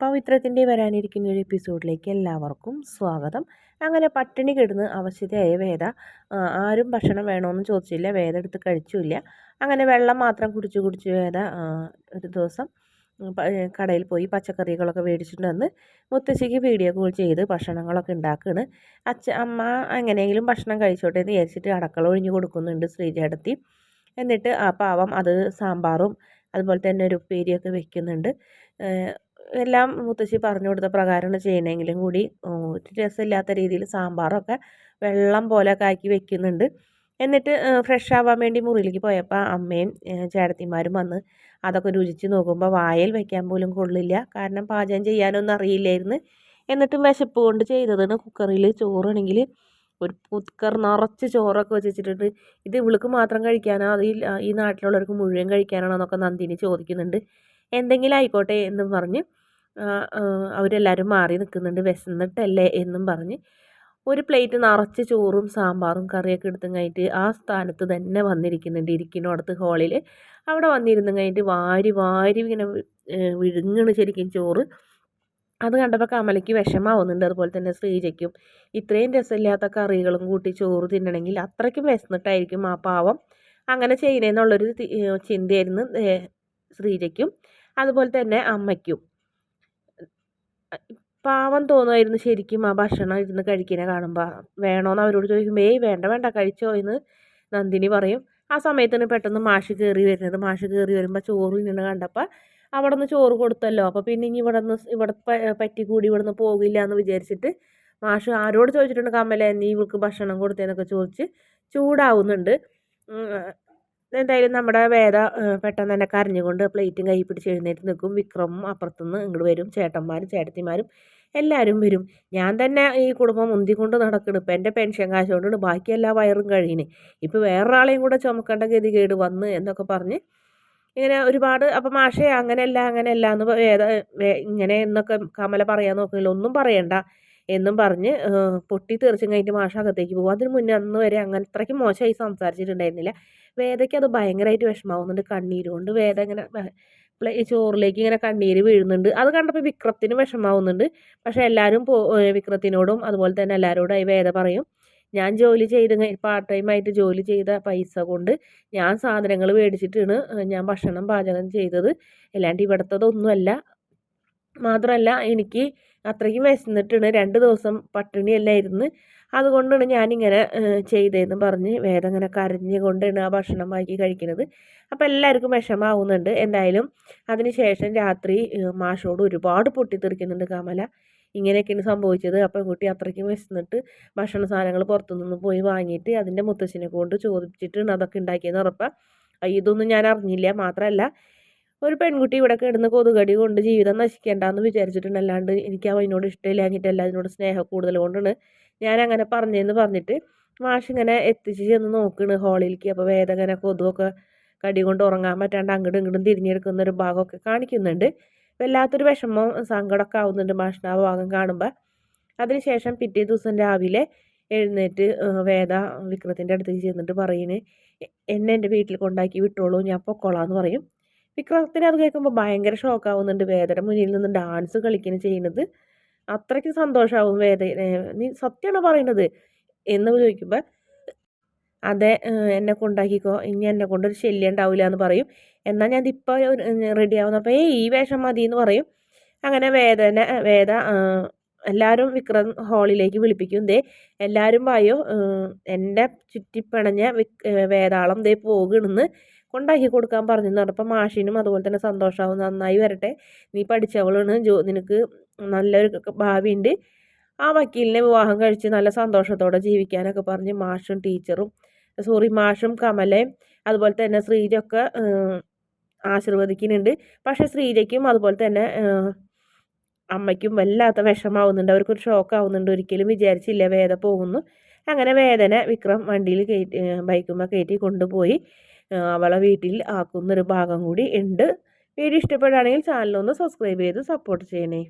പവിത്രത്തിന്റെ വരാനിരിക്കുന്ന ഒരു എപ്പിസോഡിലേക്ക് എല്ലാവർക്കും സ്വാഗതം. അങ്ങനെ പട്ടിണി കിടന്ന് അവശതയായ വേദ ആരും ഭക്ഷണം വേണമെന്ന് ചോദിച്ചില്ല വേദ എടുത്ത് കഴിച്ചില്ല. അങ്ങനെ വെള്ളം മാത്രം കുടിച്ച് കുടിച്ച് വേദ ഒരു ദിവസം കടയിൽ പോയി പച്ചക്കറികളൊക്കെ മേടിച്ചിട്ട് വന്ന് മുത്തശ്ശിക്ക് വീഡിയോ കോൾ ചെയ്ത് ഭക്ഷണങ്ങളൊക്കെ ഉണ്ടാക്കുകയാണ് അച്ഛ അമ്മ എങ്ങനെയെങ്കിലും ഭക്ഷണം കഴിച്ചോട്ടെ എന്ന് വിചാരിച്ചിട്ട് അടക്കള ഒഴിഞ്ഞു കൊടുക്കുന്നുണ്ട് ശ്രീജേടത്തി എന്നിട്ട് ആ പാവം അത് സാമ്പാറും അതുപോലെ തന്നെ ഒരു ഉപ്പേരിയൊക്കെ വെക്കുന്നുണ്ട്. എല്ലാം മുത്തശ്ശി പറഞ്ഞു കൊടുത്ത പ്രകാരമാണ് ചെയ്യണമെങ്കിലും കൂടി ഒരു രസമില്ലാത്ത രീതിയിൽ സാമ്പാറൊക്കെ വെള്ളം പോലെ ആക്കി വെക്കുന്നുണ്ട്. എന്നിട്ട് ഫ്രഷ് ആവാൻ വേണ്ടി മുറിയിലേക്ക് പോയപ്പോൾ അമ്മയും ചേട്ടത്തിമാരും വന്ന് അതൊക്കെ രുചിച്ച് നോക്കുമ്പോൾ വായൽ വെക്കാൻ പോലും കൊള്ളില്ല. കാരണം പാചകം ചെയ്യാനൊന്നും അറിയില്ലായിരുന്നു. എന്നിട്ടും വിശപ്പ് കൊണ്ട് ചെയ്തതാണ്. കുക്കറിൽ ചോറാണെങ്കിൽ ഒരു പുത്കർ നിറച്ച് ചോറൊക്കെ വെച്ചിട്ടുണ്ട്. ഇത് ഇവൾക്ക് മാത്രം കഴിക്കാനോ അത് ഈ നാട്ടിലുള്ളവർക്ക് മുഴുവൻ കഴിക്കാനാണോ എന്നൊക്കെ നന്ദിനി ചോദിക്കുന്നുണ്ട്. എന്തെങ്കിലും ആയിക്കോട്ടെ എന്നും പറഞ്ഞ് അവരെല്ലാവരും മാറി നിൽക്കുന്നുണ്ട്. വിശന്നിട്ടല്ലേ എന്നും പറഞ്ഞ് ഒരു പ്ലേറ്റ് നിറച്ച് ചോറും സാമ്പാറും കറിയൊക്കെ എടുത്തും കഴിഞ്ഞിട്ട് ആ സ്ഥാനത്ത് തന്നെ വന്നിരിക്കുന്നുണ്ട്. ഇരിക്കുന്നിടത്ത് ഹോളിൽ. അവിടെ വന്നിരുന്നു കഴിഞ്ഞിട്ട് വാരി വാരി ഇങ്ങനെ വിഴുങ്ങണ് ശരിക്കും ചോറ്. അത് കണ്ടപ്പോൾ കമലയ്ക്ക് വിഷമാവുന്നുണ്ട്. അതുപോലെ തന്നെ ശ്രീജയ്ക്കും ഇത്രയും രസമില്ലാത്ത കറികളും കൂട്ടി ചോറ് തിന്നണമെങ്കിൽ അത്രയ്ക്കും വിശന്നിട്ടായിരിക്കും ആ പാവം. അങ്ങനെ ചെയ്യണേന്നുള്ളൊരു ചിന്തയായിരുന്നു ശ്രീജയ്ക്കും. അതുപോലെ തന്നെ അമ്മയ്ക്കും. പാവം തോന്നുമായിരുന്നു ശരിക്കും ആ ഭക്ഷണം ഇരുന്ന് കഴിക്കുന്നത് കാണുമ്പോൾ വേണോന്ന് അവരോട് ചോദിക്കുമ്പോൾ ഏയ് വേണ്ട വേണ്ട കഴിച്ചോ എന്ന് നന്ദിനി പറയും. ആ സമയത്തിന് പെട്ടെന്ന് മാഷ് കയറി വരുന്നത്. മാഷ് കയറി വരുമ്പോൾ ചോറ് ഇങ്ങനെ കണ്ടപ്പോൾ അവിടെ നിന്ന് ചോറ് കൊടുത്തല്ലോ. അപ്പോൾ പിന്നെ ഇനി ഇവിടെ നിന്ന് ഇവിടെ പറ്റി കൂടി ഇവിടെ നിന്ന് പോകില്ല എന്ന് വിചാരിച്ചിട്ട് മാഷ് ആരോട് ചോദിച്ചിട്ടുണ്ട് കമ്മലേ നീ ഇവൾക്ക് ഭക്ഷണം കൊടുത്തേന്നൊക്കെ ചോദിച്ച് ചൂടാവുന്നുണ്ട്. എന്തായാലും നമ്മുടെ വേദ പെട്ടെന്ന് തന്നെ കരഞ്ഞുകൊണ്ട് പ്ലേറ്റും കൈ പിടിച്ച് എഴുന്നേറ്റ് നിൽക്കും. വിക്രമും അപ്പുറത്തുനിന്ന് ഇങ്ങോട്ട് വരും. ചേട്ടന്മാരും ചേട്ടത്തിമാരും എല്ലാവരും വരും. ഞാൻ തന്നെ ഈ കുടുംബം മുന്തിക്കൊണ്ട് നടക്കണം. ഇപ്പം എന്റെ പെൻഷൻ കാശ് കൊണ്ടുണ്ട് ബാക്കി എല്ലാ വയറും കഴിയുന്നത് ഇപ്പോൾ വേറൊരാളെയും കൂടെ ചുമക്കേണ്ട ഗതികേട് വന്ന് എന്നൊക്കെ പറഞ്ഞ് ഇങ്ങനെ ഒരുപാട് അപ്പം മാഷേ അങ്ങനെയല്ല അങ്ങനെയല്ല എന്ന് വേദ ഇങ്ങനെ എന്നൊക്കെ കമല പറയാൻ നോക്കുന്നില്ല. ഒന്നും പറയണ്ട. എന്നും പറഞ്ഞ് പൊട്ടി തെറിച്ചും കഴിഞ്ഞിട്ട് മാഷ അകത്തേക്ക് പോകും. അതിന് മുന്നേ അന്ന് വരെ അങ്ങനെ അത്രയ്ക്ക് മോശമായി സംസാരിച്ചിട്ടുണ്ടായിരുന്നില്ല. വേദയ്ക്ക് അത് ഭയങ്കരമായിട്ട് വിഷമാവുന്നുണ്ട് കണ്ണീര് കൊണ്ട്. വേദ ഇങ്ങനെ ചോറിലേക്ക് ഇങ്ങനെ കണ്ണീര് വീഴുന്നുണ്ട്. അത് കണ്ടപ്പോൾ വിക്രത്തിന് വിഷമാവുന്നുണ്ട് പക്ഷെ എല്ലാവരും പോ വിക്രത്തിനോടും അതുപോലെ തന്നെ എല്ലാവരോടും വേദ പറയും ഞാൻ ജോലി ചെയ്ത് പാർട്ട് ടൈം ആയിട്ട് ജോലി ചെയ്ത പൈസ കൊണ്ട് ഞാൻ സാധനങ്ങൾ മേടിച്ചിട്ടാണ് ഞാൻ ഭക്ഷണം പാചകം ചെയ്തത്. അല്ലാണ്ട് ഇവിടുത്തതൊന്നുമല്ല. മാത്രമല്ല എനിക്ക് അത്രയ്ക്കും വിശന്നിട്ടാണ്. രണ്ട് ദിവസം പട്ടിണിയല്ലായിരുന്നു അതുകൊണ്ടാണ് ഞാനിങ്ങനെ ചെയ്തതെന്ന് പറഞ്ഞ് വേദം ഇങ്ങനെ കരഞ്ഞുകൊണ്ടാണ് ആ ഭക്ഷണം വാങ്ങി കഴിക്കുന്നത്. അപ്പോൾ എല്ലാവർക്കും വിഷമാവുന്നുണ്ട്. എന്തായാലും അതിന് ശേഷം രാത്രി മാഷോട് ഒരുപാട് പൊട്ടിത്തെറിക്കുന്നുണ്ട് കമല. ഇങ്ങനെയൊക്കെയാണ് സംഭവിച്ചത്. അപ്പം കുട്ടി അത്രയ്ക്കും വിശന്നിട്ട് ഭക്ഷണ സാധനങ്ങൾ പുറത്തുനിന്ന് പോയി വാങ്ങിയിട്ട് അതിന്റെ മുത്തശ്ശിനെ കൊണ്ട് ചോദിച്ചിട്ടാണ് അതൊക്കെ ഉണ്ടാക്കിയെന്ന് ഉറപ്പാണ് ഇതൊന്നും ഞാൻ അറിഞ്ഞില്ല. മാത്രമല്ല ഒരു പെൺകുട്ടി ഇവിടെ കിടന്ന് കൊതുകടി കൊണ്ട് ജീവിതം നശിക്കേണ്ടെന്ന് വിചാരിച്ചിട്ടുണ്ട്. അല്ലാണ്ട് എനിക്ക് ഇഷ്ടമില്ല. ഇഷ്ടമില്ലാഞ്ഞിട്ടല്ല അതിനോട് സ്നേഹം കൂടുതൽ കൊണ്ടാണ് ഞാൻ അങ്ങനെ പറഞ്ഞതെന്ന് പറഞ്ഞിട്ട് മാഷ് ഇങ്ങനെ എത്തിച്ച് ചെന്ന് നോക്കണ് ഹോളിലേക്ക്. അപ്പോൾ വേദന കൊതുവൊക്കെ കടി കൊണ്ട് ഉറങ്ങാൻ പറ്റാണ്ട് അങ്ങോട്ടും ഇങ്ങോട്ടും തിരിഞ്ഞെടുക്കുന്ന ഒരു ഭാഗമൊക്കെ കാണിക്കുന്നുണ്ട്. വല്ലാത്തൊരു വിഷമം സങ്കടമൊക്കെ ആവുന്നുണ്ട് മാഷിന് ആ ഭാഗം കാണുമ്പോൾ അതിനുശേഷം പിറ്റേ ദിവസം രാവിലെ എഴുന്നേറ്റ് വേദ വിക്രത്തിന്റെ അടുത്തേക്ക് ചെന്നിട്ട് പറയുന്നത് എന്നെ എന്റെ വീട്ടിൽ കൊണ്ടാക്കി വിട്ടോളൂ ഞാൻ പൊക്കോളാന്ന് പറയും. വിക്രത്തിന് അത് കേൾക്കുമ്പോൾ ഭയങ്കര ഷോക്കാവുന്നുണ്ട് വേദന മുന്നിൽ നിന്ന് ഡാൻസ് കളിക്കുന്ന ചെയ്യുന്നത്. അത്രയ്ക്ക് സന്തോഷമാവും വേദ നീ സത്യമാണോ പറയുന്നത്? എന്ന് ചോദിക്കുമ്പോൾ അതെ എന്നെ കൊണ്ടാക്കിക്കോ. ഇനി എന്നെ കൊണ്ടൊരു ശല്യം ഉണ്ടാവില്ല എന്ന് പറയും. എന്നാൽ ഞാൻ ഇപ്പോൾ റെഡി ആവുന്നപ്പോൾ ഏയ് ഈ വേഷം മതി എന്ന് പറയും. അങ്ങനെ വേദന വേദ എല്ലാവരും വിക്രം ഹാളിലേക്ക് വിളിപ്പിക്കും. ദേ എല്ലാവരും വായോ എന്റെ ചുറ്റിപ്പിണഞ്ഞ വേതാളം ദേ പോകണമെന്ന് കൊണ്ടാക്കി കൊടുക്കാൻ പറഞ്ഞു നടപ്പം മാഷിനും അതുപോലെ തന്നെ സന്തോഷമാവും നന്നായി വരട്ടെ. നീ പഠിച്ചവളാണ്. ജോ നിനക്ക് നല്ലൊരു ഭാവിയുണ്ട്. ആ വക്കീലിനെ വിവാഹം കഴിച്ച് നല്ല സന്തോഷത്തോടെ ജീവിക്കാനൊക്കെ പറഞ്ഞ് മാഷും ടീച്ചറും സോറി മാഷും കമലയും അതുപോലെ തന്നെ ശ്രീജൊക്കെ ആശീർവദിക്കുന്നുണ്ട്. പക്ഷേ ശ്രീജയ്ക്കും അതുപോലെ തന്നെ അമ്മയ്ക്കും വല്ലാത്ത വിഷമാവുന്നുണ്ട്. അവർക്കൊരു ഷോക്ക് ആവുന്നുണ്ട് ഒരിക്കലും വിചാരിച്ചില്ല വേദ പോകുന്നു. അങ്ങനെ വേദന വിക്രം വണ്ടിയിൽ കയറ്റി ബൈക്കുമ്പോൾ കയറ്റി കൊണ്ടുപോയി. അവളെ വീട്ടിൽ ആക്കുന്നൊരു ഭാഗം കൂടി ഉണ്ട്. വീഡിയോ ഇഷ്ടപ്പെടുകയാണെങ്കിൽ ചാനലൊന്ന് സബ്സ്ക്രൈബ് ചെയ്ത് സപ്പോർട്ട് ചെയ്യണേ.